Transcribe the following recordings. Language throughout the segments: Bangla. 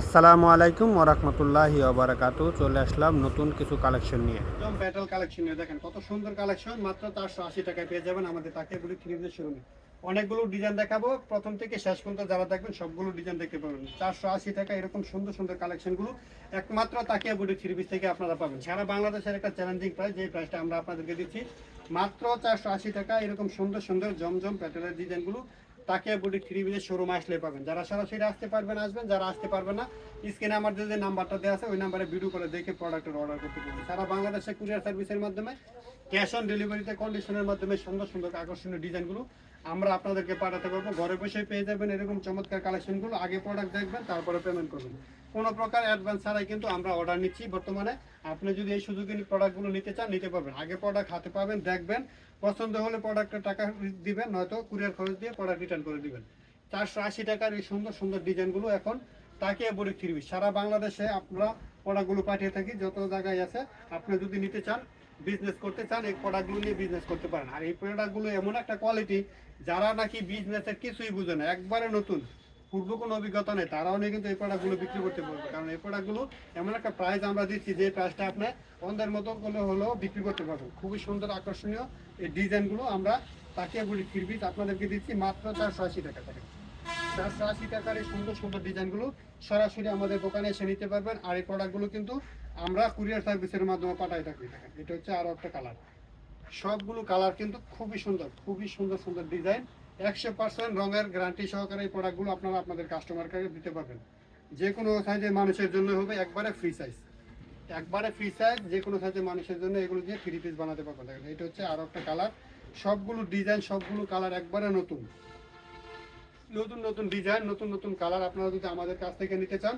আসসালামু আলাইকুম ওরহমতুল্লাহি ওবরাকাতু চলে আসলাম নতুন কিছু কালেকশন নিয়ে। একদম ব্যাটল কালেকশন নিয়ে। দেখেন, কত সুন্দর কালেকশন মাত্র চারশো আশি টাকায় পেয়ে যাবেন আমাদের তাকে বলি থ্রি পিসের শোরুমে অনেকগুলো ডিজাইন দেখাবো, প্রথম থেকে শেষ পর্যন্ত যারা দেখবেন সবগুলো ডিজাইন দেখতে পাবেন। চারশো আশি টাকা এরকম সুন্দর সুন্দর কালেকশনগুলো একমাত্র তাকিয়া বুড়ি থ্রি পিস থেকে আপনারা পাবেন। সারা বাংলাদেশের একটা চ্যালেঞ্জিং প্রাইস যে প্রাইসটা আমরা আপনাদেরকে দিচ্ছি, মাত্র চারশো আশি টাকা এরকম সুন্দর সুন্দর জমজম প্যাটেলের ডিজাইনগুলো তাকিয়া বুটি থ্রি বিজে শোরুম আসলে পাবেন। যারা সরাসরি আসতে পারবেন, আসবেন, যারা আসতে পারবে না স্ক্রিনে আমার যে নাম্বারটা দেওয়া আছে, ওই নাম্বারে ভিডিও করে দেখে প্রোডাক্টের অর্ডার করতে পারবেন। সারা বাংলাদেশে কুরিয়ার সার্ভিসের মাধ্যমে ক্যাশ অন ডেলিভারিতে, কন্ডিশনের মাধ্যমে সুন্দর সুন্দর আকর্ষণীয় ডিজাইনগুলো আমরা আপনাদেরকে পাঠাতে পারব। ঘরে বসে পেয়ে যাবেন এরকম চমৎকার কালেকশনগুলো। আগে প্রোডাক্ট দেখবেন, তারপরে পেমেন্ট করবেন। কোনো প্রকার অ্যাডভান্স ছাড়াই কিন্তু আমরা অর্ডার নিচ্ছি বর্তমানে। আপনি যদি এই সুযোগে প্রোডাক্টগুলো নিতে চান, নিতে পারবেন। আগে প্রোডাক্ট হাতে পাবেন, দেখবেন। পছন্দ হলে প্রোডাক্টের টাকা দিবেন, নয়তো কুরিয়ার খরচ দিয়ে প্রোডাক্ট রিটার্ন করে দিবেন। চারশো আশি টাকার এই সুন্দর সুন্দর ডিজাইনগুলো এখন তাকে বড়ি থ্রি সারা বাংলাদেশে আমরা প্রোডাক্টগুলো পাঠিয়ে থাকি, যত জায়গায় আছে। আপনি যদি নিতে চান বিজনেস করতে চান, এই প্রোডাক্টগুলো নিয়ে বিজনেস করতে পারেন। আর এই প্রোডাক্টগুলো এমন একটা কোয়ালিটি যারা নাকি বিজনেসের কিছুই বুঝে না, একবারে নতুন, পূর্ব কোনো অভিজ্ঞতা নেই, তারাও নিয়ে কিন্তু এই প্রোডাক্টগুলো বিক্রি করতে পারবে। কারণ এই প্রোডাক্টগুলো এমন একটা প্রাইস আমরা দিচ্ছি, যে প্রাইসটা আপনি অন্ধের মতো করে হলেও বিক্রি করতে পারবেন। খুবই সুন্দর, আকর্ষণীয় এই ডিজাইনগুলো আমরা তাকিয়ে বলি আপনাদেরকে দিচ্ছি মাত্র চারশো আশি টাকা থেকে চারশো আশি টাকার এই সুন্দর সুন্দর ডিজাইনগুলো সরাসরি আমাদের দোকানে এসে নিতে পারবেন। আর এই প্রোডাক্টগুলো কিন্তু আমরা কুরিয়ার সার্ভিসের মাধ্যমে পাঠাই থাকি। এটা হচ্ছে আরও একটা কালার সবগুলো কালার কিন্তু খুবই সুন্দর খুবই সুন্দর সুন্দর ডিজাইন। একশো পার্সেন্ট রঙের গ্যারান্টি সহকারে এই প্রোডাক্টগুলো আপনারা আপনাদের কাস্টমারকে দিতে পারবেন। যে কোনো সাইজের মানুষের জন্য হবে, একবারে ফ্রি সাইজ একবারে ফ্রি সাইজ যে কোনো সাইজের মানুষের জন্য এগুলো দিয়ে থ্রি পিস বানাতে পারবেন। দেখেন, এটা হচ্ছে আরও একটা কালার সবগুলো ডিজাইন সবগুলো কালার একবারে নতুন। নতুন নতুন ডিজাইন নতুন নতুন কালার আপনারা যদি আমাদের কাছ থেকে নিতে চান,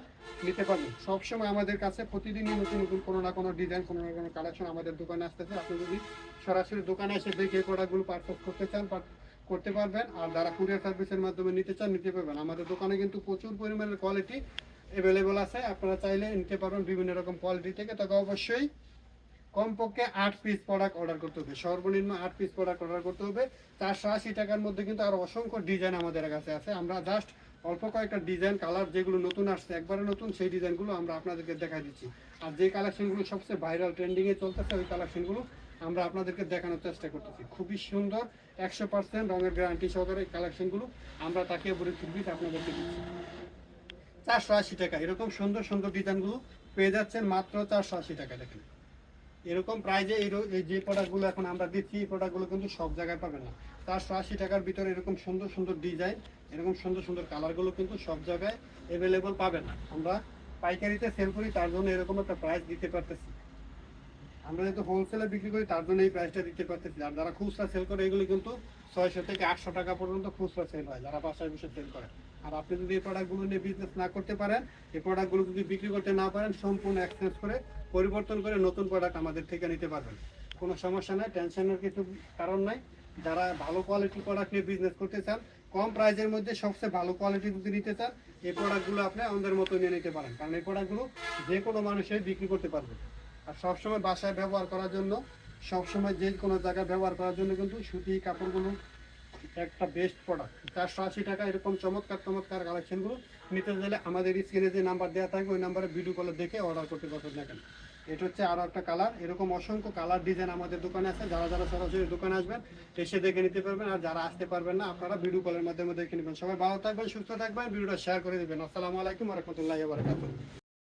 নিতে পারবেন। সবসময় আমাদের কাছে প্রতিদিনই নতুন নতুন কোনো না কোনো ডিজাইন কোনো না কোনো কালেকশন আমাদের দোকানে আসতেছে। আপনি যদি সরাসরি দোকানে এসে দেখে প্রোডাক্টগুলো পারচেস করতে চান করতে পারবেন। আর যারা কুরিয়ার সার্ভিসের মাধ্যমে নিতে চান, নিতে পারবেন। আমাদের দোকানে কিন্তু প্রচুর পরিমাণের কোয়ালিটি অ্যাভেলেবল আছে। আপনারা চাইলে নিতে পারবেন বিভিন্ন রকম কোয়ালিটি থেকে। তবে অবশ্যই কমপক্ষে আট পিস প্রোডাক্ট অর্ডার করতে হবে। সর্বনিম্ন আট পিস প্রোডাক্ট অর্ডার করতে হবে। চারশো আশি টাকার মধ্যে কিন্তু আরও অসংখ্য ডিজাইন আমাদের কাছে আছে। আমরা জাস্ট অল্প কয়েকটা ডিজাইন কালার যেগুলো নতুন আসছে, একবারে নতুন, সেই ডিজাইনগুলো আমরা আপনাদেরকে দেখা দিচ্ছি। আর যে কালেকশনগুলো সবচেয়ে ভাইরাল ট্রেন্ডিংয়ে চলতেছে, ওই কালেকশনগুলো আমরা আপনাদেরকে দেখানোর চেষ্টা করতেছি। খুবই সুন্দর, একশো পার্সেন্ট রঙের গ্যারান্টি সহকারে এই কালেকশনগুলো আমরা তাকে বলে ফিরবিট আপনাদেরকে দিচ্ছি। চারশো আশি টাকা, এরকম সুন্দর সুন্দর ডিজাইনগুলো পেয়ে যাচ্ছেন মাত্র চারশো আশি টাকা, দেখেন। এরকম প্রাইজে এই যে প্রোডাক্টগুলো এখন আমরা দিচ্ছি, এই প্রোডাক্টগুলো কিন্তু সব জায়গায় পাবেন না। চারশো আশি টাকার ভিতরে এরকম সুন্দর সুন্দর ডিজাইন এরকম সুন্দর সুন্দর কালারগুলো কিন্তু সব জায়গায় অ্যাভেলেবল পাবেন না। আমরা পাইকারিতে সেল করি, তার জন্য এরকম একটা প্রাইস দিতে পারতেছি। আমরা যেহেতু হোলসেলে বিক্রি করি, তার জন্য এই প্রাইসটা দিতে পারতেছি। আর যারা খুচরা সেল করে, এগুলো কিন্তু ছয়শো থেকে আটশো টাকা পর্যন্ত খুচরা সেল হয়, যারা বসে সেল করে। আর আপনি যদি এই প্রোডাক্টগুলো নিয়ে বিজনেস না করতে পারেন, এই প্রোডাক্টগুলো যদি বিক্রি করতে না পারেন, সম্পূর্ণ এক্সচেঞ্জ করে পরিবর্তন করে নতুন প্রোডাক্ট আমাদের থেকে নিতে পারবেন। কোনো সমস্যা নাই টেনশনের কিছু কারণ নাই। যারা ভালো কোয়ালিটির প্রোডাক্ট নিয়ে বিজনেস করতে চান, কম প্রাইজের মধ্যে সবচেয়ে ভালো কোয়ালিটি যদি নিতে চান, এই প্রোডাক্টগুলো আপনি আমাদের মতো নিয়ে নিতে পারেন। কারণ এই প্রোডাক্টগুলো যে কোনো মানুষই বিক্রি করতে পারবে। আর সবসময় বাসায় ব্যবহার করার জন্য, সবসময় যে কোনো জায়গায় ব্যবহার করার জন্য কিন্তু সুতি কাপড়গুলো একটা বেস্ট প্রোডাক্ট চারশো আশি টাকা এরকম চমৎকার চমৎকার কালেকশনগুলো নিতে চাইলে আমাদের স্ক্রিনে যে নাম্বার দেওয়া থাকবে ওই নাম্বারে ভিডিও কলে দেখে অর্ডার করতে পারবেন দেখেন এটা হচ্ছে আরও একটা কালার এরকম অসংখ্য কালার ডিজাইন আমাদের দোকানে আছে। যারা যারা সরাসরি দোকানে আসবেন, এসে দেখে নিতে পারবেন। আর যারা আসতে পারবেন না, আপনারা ভিডিও কলের মাধ্যমে দেখে নেবেন। সবাই ভালো থাকবেন, সুস্থ থাকবেন। ভিডিওটা শেয়ার করে দেবেন। আসসালামু আলাইকুম রহমতুল্লাহ বারকাতুহ।